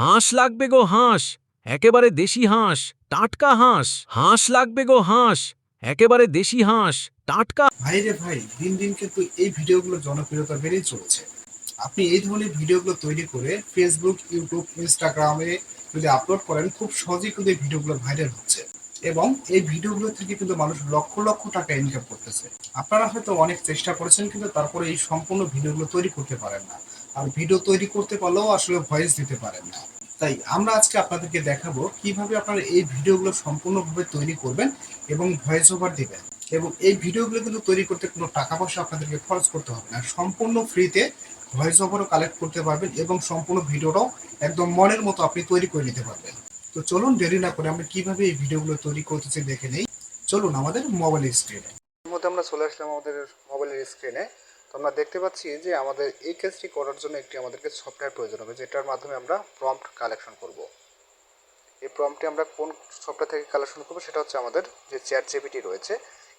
হাঁস লাগবে গো হাঁস, একেবারে দেশি হাঁস, টাটকা হাঁস হাঁস লাগবে গো হাঁস, একেবারে দেশি হাঁস, টাটকা ভাই রে ভাই, দিন দিন কিন্তু এই ভিডিওগুলো জনপ্রিয়তা বেড়েই চলেছে। আপনি এই ধরনের ভিডিওগুলো তৈরি করে ফেসবুক ইউটিউব ইনস্টাগ্রামে যদি আপলোড করেন, খুব সহজেই কিন্তু এই ভিডিওগুলো ভাইরাল হচ্ছে। এবং এই ভিডিওগুলো থেকে কিন্তু মানুষ লক্ষ লক্ষ টাকা ইনকাম করতেছে। আপনারা হয়তো অনেক চেষ্টা করেছেন, কিন্তু তারপরে এই সম্পূর্ণ ভিডিওগুলো তৈরি করতে পারেন না। আর ভিডিও তৈরি করতে পারলেও আসলে ভয়েস দিতে পারেন না। তাই আমরা আজকে আপনাদেরকে দেখাবো কীভাবে আপনারা এই ভিডিওগুলো সম্পূর্ণভাবে তৈরি করবেন এবং ভয়েস ওভার দিবেন। এবং এই ভিডিওগুলো কিন্তু তৈরি করতে কোনো টাকা পয়সা আপনাদেরকে খরচ করতে হবে না। সম্পূর্ণ ফ্রিতে ভয়েস ওভারও কালেক্ট করতে পারবেন এবং সম্পূর্ণ ভিডিওটাও একদম মনের মতো আপনি তৈরি করে নিতে পারবেন। তো চলুন দেরি না করে আমরা কীভাবে এই ভিডিওগুলো তৈরি করতেছি দেখে নেই। চলুন আমাদের মোবাইল স্ক্রিনে মধ্যে আমরা চলে আসলাম আমাদের মোবাইলের স্ক্রিনে তো আমরা দেখতে পাচ্ছি যে আমাদের এই কাজটি করার জন্য একটি আমাদেরকে সফটওয়্যার প্রয়োজন হবে, যেটার মাধ্যমে আমরা প্রম্পট কালেকশন করব। এই প্রম্পটটি আমরা কোন সফটওয়্যার থেকে কালেকশন করব, সেটা হচ্ছে আমাদের যে চেয়ার জিবিটি রয়েছে,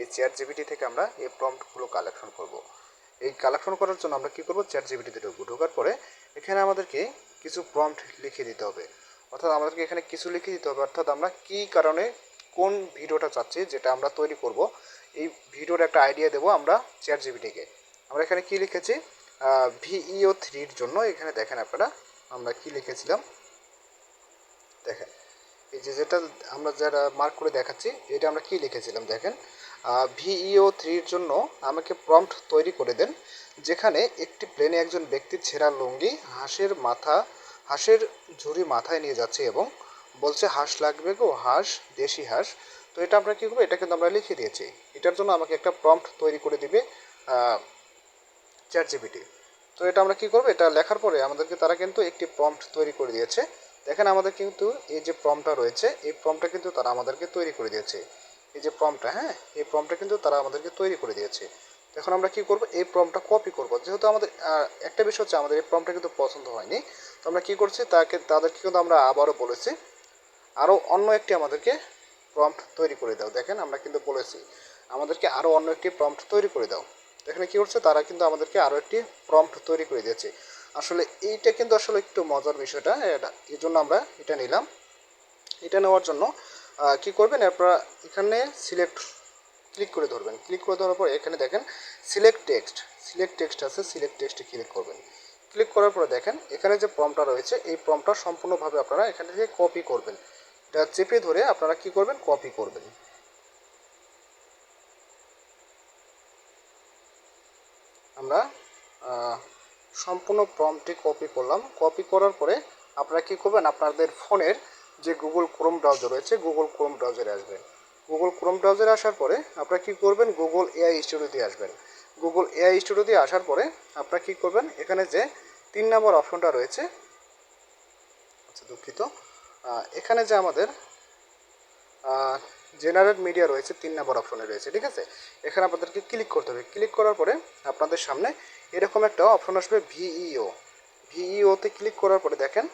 এই চেয়ার জিবিটি থেকে আমরা এই প্রম্পটগুলো কালেকশন করব। এই কালেকশন করার জন্য আমরা কী করব চেয়ার জিবিটিতে ঢুকবো। ঢোকার পরে এখানে আমাদেরকে কিছু প্রম্পট লিখে দিতে হবে। অর্থাৎ আমাদেরকে এখানে কিছু লিখে দিতে হবে, অর্থাৎ আমরা কী কারণে কোন ভিডিওটা চাচ্ছি, যেটা আমরা তৈরি করব, এই ভিডিওর একটা আইডিয়া দেবো আমরা চেয়ার জিবিটিকে আমরা এখানে কি লিখেছি? ভিইও থ্রির জন্য এখানে দেখেন আপনারা, আমরা কি লিখেছিলাম? দেখেন, এই যে যেটা আমরা যারা মার্ক করে দেখাচ্ছি, এটা আমরা কি লিখেছিলাম দেখেন? ভিইও থ্রির জন্য আমাকে প্রম্পট তৈরি করে দেন, যেখানে একটি প্লেনে একজন ব্যক্তির ছেঁড়া লুঙ্গি হাঁসের মাথা, হাঁসের ঝুড়ি মাথায় নিয়ে যাচ্ছে এবং বলছে, হাঁস লাগবে গো, হাঁস, দেশি হাঁস। তো এটা আমরা কী করব? এটা কিন্তু আমরা লিখে দিয়েছি। এটার জন্য আমাকে একটা প্রম্পট তৈরি করে দিবে চ্যাট জিপিটি তো এটা আমরা কি করব? এটা লেখার পরে আমাদেরকে তারা কিন্তু একটি প্রম্পট তৈরি করে দিয়েছে। দেখেন আমাদের কিন্তু এই যে প্রম্পটটা রয়েছে, এই প্রম্পটটা কিন্তু তারা আমাদেরকে তৈরি করে দিয়েছে। এই যে প্রম্পটটা হ্যাঁ? এই প্রম্পটটা কিন্তু তারা আমাদেরকে তৈরি করে দিয়েছে। এখন আমরা কি করব? এই প্রম্পটটা কপি করব। যেহেতু আমাদের একটা বিষয় হচ্ছে আমাদের এই প্রম্পটটা কিন্তু পছন্দ হয়নি। তো আমরা কি করছি? তাকে, তাদেরকে কিন্তু আমরা আবারও বলেছি। আরও অন্য একটি আমাদেরকে প্রম্পট তৈরি করে দাও। দেখেন আমরা কিন্তু বলেছি, আমাদেরকে আরও অন্য একটি প্রম্পট তৈরি করে দাও। এখানে কি করছে তারা কিন্তু আমাদেরকে আরও একটি প্রম্পট তৈরি করে দিয়েছে। আসলে এইটা কিন্তু আসলে একটু মজার বিষয়টা, এটা এই জন্য আমরা এটা নিলাম। এটা নেওয়ার জন্য কি করবেন? আপনারা এখানে সিলেক্ট ক্লিক করে ধরবেন। ক্লিক করে ধরার পর এখানে দেখেন সিলেক্ট টেক্সট সিলেক্ট টেক্সট আছে সিলেক্ট টেক্সটে ক্লিক করবেন। ক্লিক করার পরে দেখেন, এখানে যে প্রম্পটটা রয়েছে, এই প্রম্পটটা সম্পূর্ণভাবে আপনারা এখান থেকে কপি করবেন। এটা চেপে ধরে আপনারা কি করবেন? কপি করবেন। আমরা সম্পূর্ণ প্রম্পটটি কপি করলাম। কপি করার পরে আপনারা কি করবেন? আপনাদের ফোনের যে গুগল ক্রোম ব্রাউজার রয়েছে গুগল ক্রোম ব্রাউজারে আসবেন। গুগল ক্রোম ব্রাউজারে আসার পরে আপনারা কি করবেন? গুগল এআই স্টুডিও দিয়ে আসবেন। গুগল এআই স্টুডিও দিয়ে আসার পরে আপনারা কি করবেন? এখানে যে তিন নম্বর অপশনটা রয়েছে আচ্ছা দুঃখিত এখানে যে আমাদের জেনারেট মিডিয়া রয়েছে, তিন নম্বর অপশনে রয়েছে, ঠিক আছে? এখানে আপনাদেরকে ক্লিক করতে হবে। ক্লিক করার পরে আপনাদের সামনে এরকম একটা অপশন আসবে, ভিইও। ভিইওতে ক্লিক করার পরে দেখেন,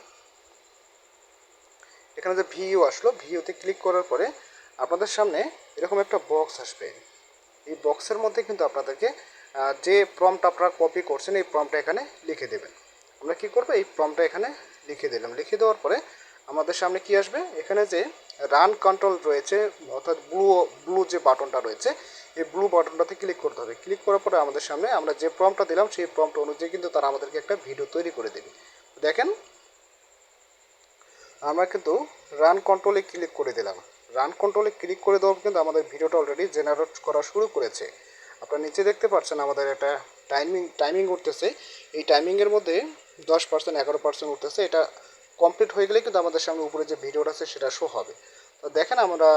এখানে যে ভিইও আসলো, ভিইওতে ক্লিক করার পরে আপনাদের সামনে এরকম একটা বক্স আসবে। এই বক্সের মধ্যে কিন্তু আপনাদেরকে যে প্রম্পট আপনারা কপি করছেন, এই প্রম্পটটা এখানে লিখে দেবেন। আমরা কি করব? এই প্রম্পটটা এখানে লিখে দিলাম। লিখে দেওয়ার পরে আমাদের সামনে কি আসবে? এখানে যে রান কন্ট্রোল রয়েছে, অর্থাৎ ব্লু ব্লু যে বাটনটা রয়েছে, এই ব্লু বাটনটাতে ক্লিক করতে হবে। ক্লিক করার পরে আমাদের সামনে আমরা যে প্রম্পটটা দিলাম, সেই প্রম্পট অনুযায়ী কিন্তু তারা আমাদেরকে একটা ভিডিও তৈরি করে দেবে। দেখেন, আমরা কিন্তু রান কন্ট্রোলে ক্লিক করে দিলাম। রান কন্ট্রোলে ক্লিক করে দেওয়ার কিন্তু আমাদের ভিডিওটা অলরেডি জেনারেট করা শুরু করেছে। আপনারা নিচে দেখতে পাচ্ছেন আমাদের একটা টাইমিং টাইমিং উঠতেছে। এই টাইমিংয়ের মধ্যে দশ পার্সেন্ট এগারো পার্সেন্ট উঠতেছে। এটা কমপ্লিট হয়ে গেলে কিন্তু আমাদের সামনে উপরে যে ভিডিওটা আছে সেটা শো হবে। তো দেখেন আমরা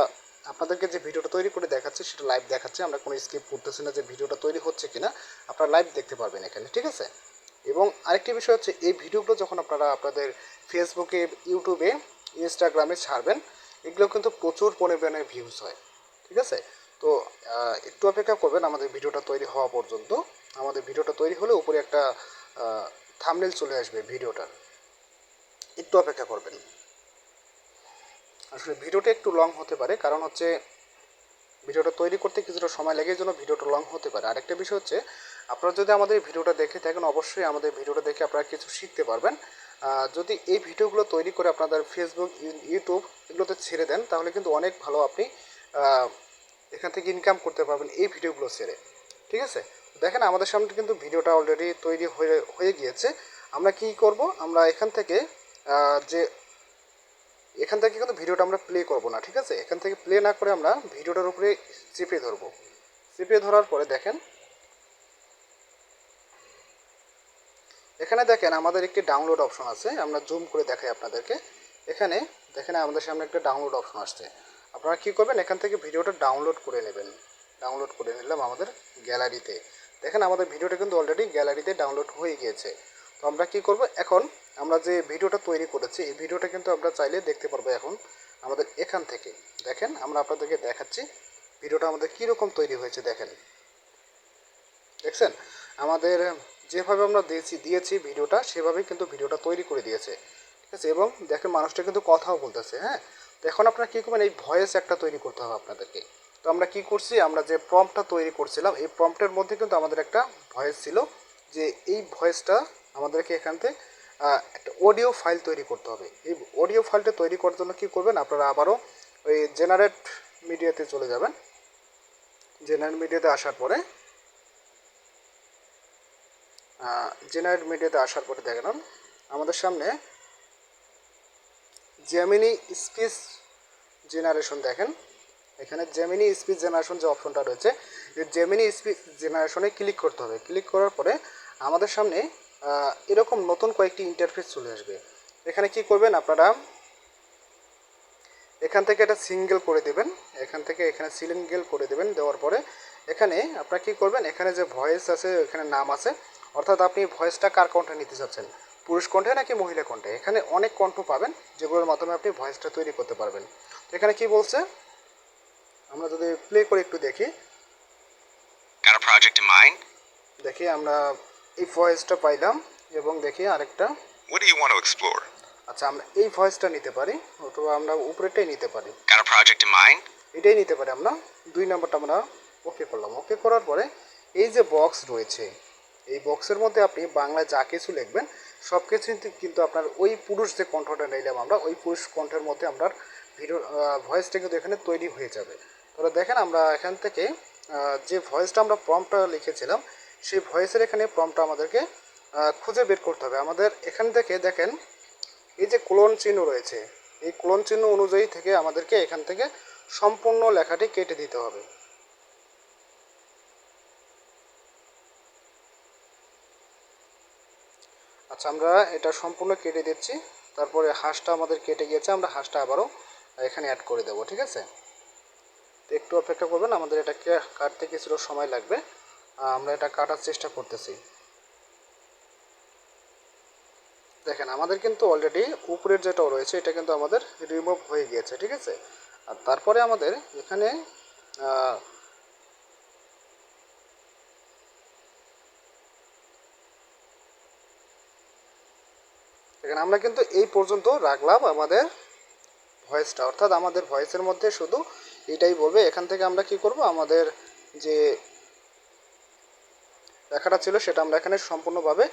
আপনাদেরকে যে ভিডিওটা তৈরি করে দেখাচ্ছি, সেটা লাইভ দেখাচ্ছে, আমরা কোনো স্কিপ করতেছি না যে ভিডিওটা তৈরি হচ্ছে কিনা, আপনারা লাইভ দেখতে পারবেন এখানে, ঠিক আছে? এবং আরেকটি বিষয় হচ্ছে, এই ভিডিওগুলো যখন আপনারা আপনাদের ফেসবুকে ইউটিউবে ইনস্টাগ্রামে ছাড়বেন, এগুলো কিন্তু প্রচুর পরিমাণে ভিউজ হয়, ঠিক আছে? তো একটু অপেক্ষা করবেন আমাদের ভিডিওটা তৈরি হওয়া পর্যন্ত। আমাদের ভিডিওটা তৈরি হলে উপরে একটা থামনেল চলে আসবে ভিডিওটার। একটু অপেক্ষা করবেন। আসলে ভিডিওটা একটু লং হতে পারে, কারণ হচ্ছে ভিডিওটা তৈরি করতে কিছুটা সময় লেগে জন্য ভিডিওটা লং হতে পারে। আরেকটা বিষয় হচ্ছে, আপনারা যদি আমাদের ভিডিওটা দেখে থাকেন, অবশ্যই আমাদের ভিডিওটা দেখে আপনারা কিছু শিখতে পারবেন। যদি এই ভিডিওগুলো তৈরি করে আপনাদের ফেসবুক ইউটিউব এগুলোতে ছেড়ে দেন, তাহলে কিন্তু অনেক ভালো আপনি এখান থেকে ইনকাম করতে পারবেন এই ভিডিওগুলো ছেড়ে। ঠিক আছে? দেখেন, আমাদের সামনে কিন্তু ভিডিওটা অলরেডি তৈরি হয়ে হয়ে গিয়েছে। আমরা কি করব? আমরা এখান থেকে যে এখান থেকে কিন্তু ভিডিওটা আমরা প্লে করব না, ঠিক আছে? এখান থেকে প্লে না করে আমরা ভিডিওটার উপরে চেপে ধরবো। চেপে ধরার পরে দেখেন, এখানে দেখেন আমাদের একটি ডাউনলোড অপশন আছে, আমরা জুম করে দেখাই আপনাদেরকে। এখানে দেখেন আমাদের সামনে একটা ডাউনলোড অপশন আসছে। আপনারা কি করবেন, এখান থেকে ভিডিওটা ডাউনলোড করে নেবেন। ডাউনলোড করে নিলাম আমাদের গ্যালারিতে দেখেন আমাদের ভিডিওটা কিন্তু অলরেডি গ্যালারিতে ডাউনলোড হয়ে গিয়েছে। তো আমরা কি করব? এখন আমরা যে ভিডিওটা তৈরি করেছি, এই ভিডিওটা কিন্তু আমরা চাইলে দেখতে পারব এখন আমাদের এখান থেকে। দেখেন, আমরা আপনাদেরকে দেখাচ্ছি ভিডিওটা আমাদের কীরকম তৈরি হয়েছে, দেখেন। দেখছেন? আমাদের যেভাবে আমরা দিয়েছি দিয়েছি ভিডিওটা, সেভাবেই কিন্তু ভিডিওটা তৈরি করে দিয়েছে। ঠিক আছে? এবং দেখেন, মানুষটা কিন্তু কথাও বলতেছে হ্যাঁ? তো এখন আপনারা কী করবেন, এই ভয়েস একটা তৈরি করতে হবে আপনাদেরকে। তো আমরা কি করছি, আমরা যে প্রম্পটটা তৈরি করছিলাম, এই প্রম্পটের মধ্যে কিন্তু আমাদের একটা ভয়েস ছিল যে এই ভয়েসটা আমাদেরকে এখান থেকে একটা অডিও ফাইল তৈরি করতে হবে। এই অডিও ফাইলটা তৈরি করার জন্য কী করবেন, আপনারা আবারও ওই জেনারেট মিডিয়াতে চলে যাবেন। জেনারেট মিডিয়াতে আসার পরে জেনারেট মিডিয়াতে আসার পরে দেখেন আমাদের সামনে জেমিনি স্পিচ জেনারেশন দেখেন। এখানে জেমিনি স্পিচ জেনারেশন যে অপশনটা রয়েছে, এই জেমিনি স্পিচ জেনারেশনে ক্লিক করতে হবে। ক্লিক করার পরে আমাদের সামনে এরকম নতুন কয়েকটি ইন্টারফেস চলে আসবে। এখানে কি করবেন আপনারা? এখান থেকে এটা সিঙ্গেল করে দেবেন। এখান থেকে এখানে সিঙ্গেল করে দেবেন দেওয়ার পরে এখানে আপনারা কি করবেন? এখানে যে ভয়েস আছে এখানে নাম আছে। অর্থাৎ আপনি ভয়েসটা কার কণ্ঠে নিতে চাচ্ছেন? পুরুষ কণ্ঠে নাকি মহিলা কণ্ঠে এখানে অনেক কণ্ঠ পাবেন যেগুলোর মাধ্যমে আপনি ভয়েসটা তৈরি করতে পারবেন। তো এখানে কি বলছে? আমরা যদি প্লে করে একটু দেখি। দেখি আমরা এই ভয়েসটা পাইলাম এবং দেখি আরেকটা। What do you want to explore? আচ্ছা আমরা এই ভয়েসটা নিতে পারি অথবা আমরা উপরেরটাই নিতে পারি। Got a project in mind? এটাই নিতে পারি আমরা। দুই নম্বরটা আমরা ওকে করলাম। ওকে করার পরে এই যে বক্স রয়েছে এই বক্সের মধ্যে আপনি বাংলায় যা কিছু লিখবেন সব কিছু কিন্তু আপনার ওই পুরুষ যে কণ্ঠটা নিলাম আমরা ওই পুরুষ কণ্ঠের মধ্যে আমরা ভিডিও ভয়েসটা কিন্তু এখানে তৈরি হয়ে যাবে। তাহলে দেখেন আমরা এখান থেকে যে ভয়েসটা আমরা প্রম্পটা লিখেছিলাম সেই ভয়েসের এখানে প্রম্পটা আমাদেরকে খুঁজে বের করতে হবে। আমাদের এখান থেকে দেখেন, এই যে ক্লোন চিহ্ন রয়েছে, এই ক্লোন চিহ্ন অনুযায়ী থেকে আমাদেরকে এখান থেকে সম্পূর্ণ লেখাটি কেটে দিতে হবে। আচ্ছা আমরা এটা সম্পূর্ণ কেটে দিচ্ছি। তারপরে হাঁসটা আমাদের কেটে গিয়েছে, আমরা হাঁসটা আবারও এখানে অ্যাড করে দেবো, ঠিক আছে? একটু অপেক্ষা করবেন, আমাদের এটাকে কাটতে কিছুটা সময় লাগবে। আমরা এটা কাটার চেষ্টা করতেছি। দেখেন, আমাদের কিন্তু অলরেডি উপরের যেটা রয়েছে, এটা কিন্তু আমাদের রিমুভ হয়ে গিয়েছে, ঠিক আছে? আর তারপরে আমাদের এখানে দেখেন, আমরা কিন্তু এই পর্যন্ত রাখলাম আমাদের ভয়েসটা অর্থাৎ আমাদের ভয়েসের মধ্যে শুধু এটাই বলবে, এখান থেকে আমরা কি করব? আমাদের যে লেখাটা ছিল সেটা আমরা এখানে সম্পূর্ণভাবে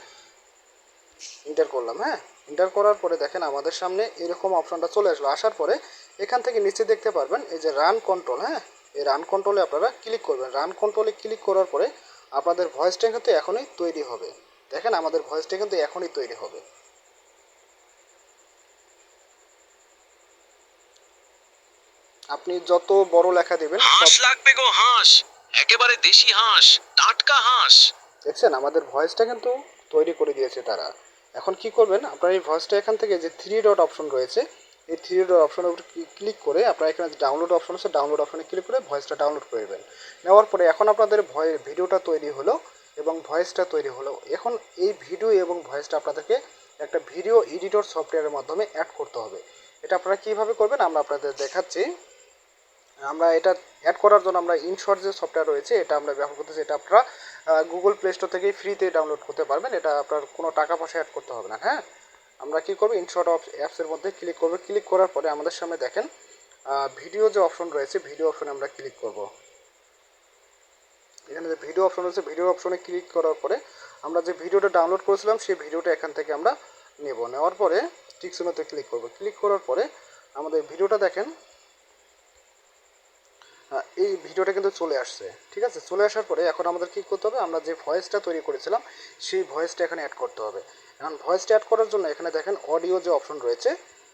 এন্টার করলাম হ্যাঁ? এন্টার করার পরে দেখেন আমাদের সামনে এরকম অপশনটা চলে আসলো। আসার পরে এখান থেকে নিচে দেখতে পারবেন এই যে রান কন্ট্রোল হ্যাঁ? এই রান কন্ট্রোলে আপনারা ক্লিক করবেন। রান কন্ট্রোলে ক্লিক করার পরে আপনাদের ভয়েসটা কিন্তু এখনই তৈরি হবে। দেখেন আমাদের ভয়েসটা কিন্তু এখনই তৈরি হবে। আপনি যত বড় লেখা দেবেন হাঁস লাগবে গো হাঁস। একেবারে দেশি হাঁস টাটকা হাঁস। দেখছেন, আমাদের ভয়েসটা কিন্তু তৈরি করে দিয়েছে তারা। এখন কি করবেন, আপনার এই ভয়েসটা এখান থেকে যে থ্রি ডট অপশন রয়েছে, এই থ্রি ডট অপশনের উপর ক্লিক করে আপনার এখানে ডাউনলোড অপশন আছে ডাউনলোড অপশনে ক্লিক করে ভয়েসটা ডাউনলোড করে নেবেন। নেওয়ার পরে এখন আপনাদের ভয় ভিডিওটা তৈরি হলো এবং ভয়েসটা তৈরি হলো। এখন এই ভিডিও এবং ভয়েসটা আপনাদেরকে একটা ভিডিও এডিটর সফটওয়্যারের মাধ্যমে অ্যাড করতে হবে। এটা আপনারা কীভাবে করবেন, আমরা আপনাদের দেখাচ্ছি। আমরা এটা অ্যাড করার জন্য আমরা ইনশর্ট যে সফটওয়্যার রয়েছে, এটা আমরা ব্যবহার করতেছি, এটা আপনারা গুগল প্লে স্টোর থেকেই ফ্রিতে ডাউনলোড করতে পারবেন। এটা আপনার কোনো টাকা পয়সা অ্যাড করতে হবে না হ্যাঁ? আমরা কী করব? ইনশর্ট অফ অ্যাপসের মধ্যে ক্লিক করব। ক্লিক করার পরে আমাদের সামনে দেখেন ভিডিও যে অপশন রয়েছে ভিডিও অপশনে আমরা ক্লিক করব। এখানে যে ভিডিও অপশন রয়েছে ভিডিও অপশনে ক্লিক করার পরে আমরা যে ভিডিওটা ডাউনলোড করেছিলাম, সেই ভিডিওটা এখান থেকে আমরা নেব। নেওয়ার পরে টিক চিহ্নতে ক্লিক করব। ক্লিক করার পরে আমাদের ভিডিওটা দেখেন এই ভিডিওটা কিন্তু চলে আসছে, ঠিক আছে? চলে আসার পরে এখন আমাদের কী করতে হবে? আমরা যে ভয়েসটা তৈরি করেছিলাম, সেই ভয়েসটা এখানে অ্যাড করতে হবে। এখন ভয়েসটা অ্যাড করার জন্য এখানে দেখেন অডিও যে অপশন রয়েছে,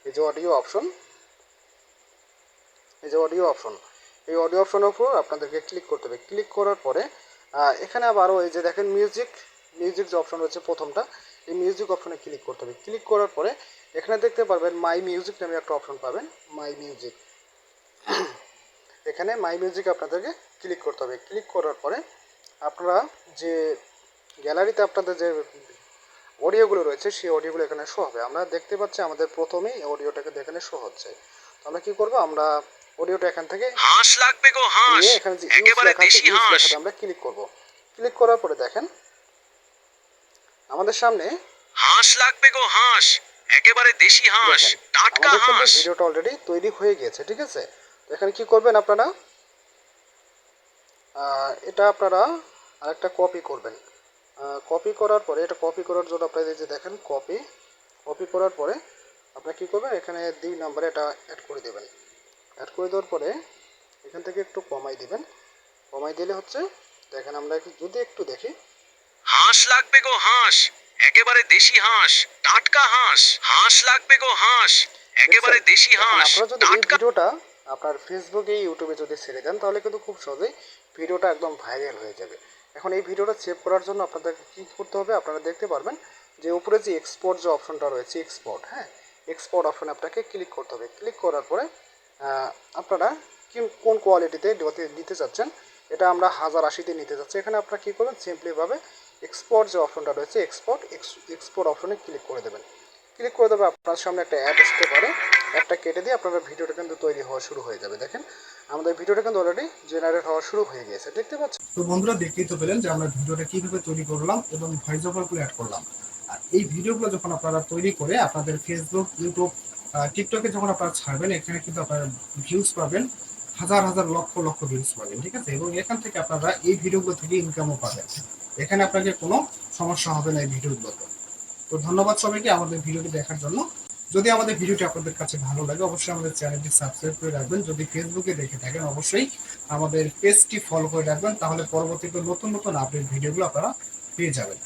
এই যে অডিও অপশন এই যে অডিও অপশন এই অডিও অপশনের উপর আপনাদেরকে ক্লিক করতে হবে। ক্লিক করার পরে এখানে আবারও এই যে দেখেন মিউজিক মিউজিক যে অপশন রয়েছে প্রথমটা, এই মিউজিক অপশনে ক্লিক করতে হবে। ক্লিক করার পরে এখানে দেখতে পারবেন মাই মিউজিক নামে একটা অপশন পাবেন মাই মিউজিক এখানে মাই মিউজিক আপনাদেরকে ক্লিক করতে হবে। ক্লিক করার পরে আপনারা যে গ্যালারিতে আপনাদের যে অডিওগুলো রয়েছে সেই অডিওগুলো এখানে শো হবে। আমরা দেখতে পাচ্ছি আমাদের প্রথমেই অডিওটাকে এখানে শো হচ্ছে। তো আমরা কী করব? আমরা অডিওটা এখান থেকে হাঁস লাগবে গো হাঁস! এখানে যে একেবারে দেশি হাঁস! আমরা ক্লিক করব। ক্লিক করার পরে দেখেন আমাদের সামনে হাঁস লাগবে গো হাঁস! একেবারে দেশি হাঁস! টাটকা হাঁস! ভিডিওটা অলরেডি তৈরি হয়ে গেছে ঠিক আছে? এখানে কি করবেন আপনারা? এটা আপনারা আরেকটা কপি করবেন। কপি করার পরে এটা কপি করার জন্য আপনারা এই যে দেখেন কপি কপি করার পরে আপনারা কি করবেন? এখানে দুই নম্বরে এটা অ্যাড করে দেবেন। অ্যাড করে দেওয়ার পরে এখান থেকে একটু কমাই দিবেন। কমাই দিলে হচ্ছে দেখেন আমরা যদি একটু দেখি। হাঁস লাগবে গো হাঁস। একেবারে দেশি হাঁস। টাটকা হাঁস। হাঁস লাগবে গো হাঁস। একেবারে দেশি হাঁস। আপনারা যদি ভিডিওটা আপনার ফেসবুকে ইউটিউবে যদি ছেড়ে দেন, তাহলে কিন্তু খুব সহজেই ভিডিওটা একদম ভাইরাল হয়ে যাবে। এখন এই ভিডিওটা সেভ করার জন্য আপনাদের কী করতে হবে, আপনারা দেখতে পারবেন যে উপরে যে এক্সপোর্ট যে অপশনটা রয়েছে এক্সপোর্ট হ্যাঁ? এক্সপোর্ট অপশনে আপনাকে ক্লিক করতে হবে। ক্লিক করার পরে আপনারা কোন কোয়ালিটিতে দিতে চাচ্ছেন, এটা আমরা হাজার আশিতে নিতে চাচ্ছি এখানে আপনারা কী করবেন সিম্পলিভাবে এক্সপোর্ট যে অপশনটা রয়েছে এক্সপোর্ট এক্সপোর্ট অপশনে ক্লিক করে দেবেন। ক্লিক করে দেবে আপনার সামনে একটা অ্যাড আসতে পারে। একটা কেটে দিয়ে আপনারা ভিডিওটা কিন্তু তৈরি হওয়া শুরু হয়ে যাবে। দেখেন, আমাদের ভিডিওটা কিন্তু অলরেডি জেনারেট হওয়া শুরু হয়ে গেছে, দেখতে পাচ্ছেন? তো বন্ধুরা, দেখতেই তো পেলেন যে আমরা ভিডিওটা কীভাবে তৈরি করলাম এবং ভয়েস ওভারগুলো অ্যাড করলাম। আর এই ভিডিওগুলো যখন আপনারা তৈরি করে আপনাদের ফেসবুক ইউটিউব টিকটকে যখন আপনারা ছাড়বেন, এখানে কিন্তু আপনারা ভিউজ পাবেন, হাজার হাজার, লক্ষ লক্ষ ভিউজ পাবেন, ঠিক আছে? এবং এখান থেকে আপনারা এই ভিডিওগুলো থেকে ইনকামও পাবেন। এখানে আপনাকে কোনো সমস্যা হবে না এই ভিডিওগুলোতে। তো ধন্যবাদ সবাইকে আমাদের ভিডিওটি দেখার জন্য। যদি আমাদের ভিডিওটি আপনাদের কাছে ভালো লাগে, অবশ্যই আমাদের চ্যানেলটি সাবস্ক্রাইব করে রাখবেন। যদি ফেসবুকে দেখে থাকেন, অবশ্যই আমাদের পেজটি ফলো করে রাখবেন, তাহলে পরবর্তীতে নতুন নতুন আপডেট ভিডিওগুলো আপনারা পেয়ে যাবেন।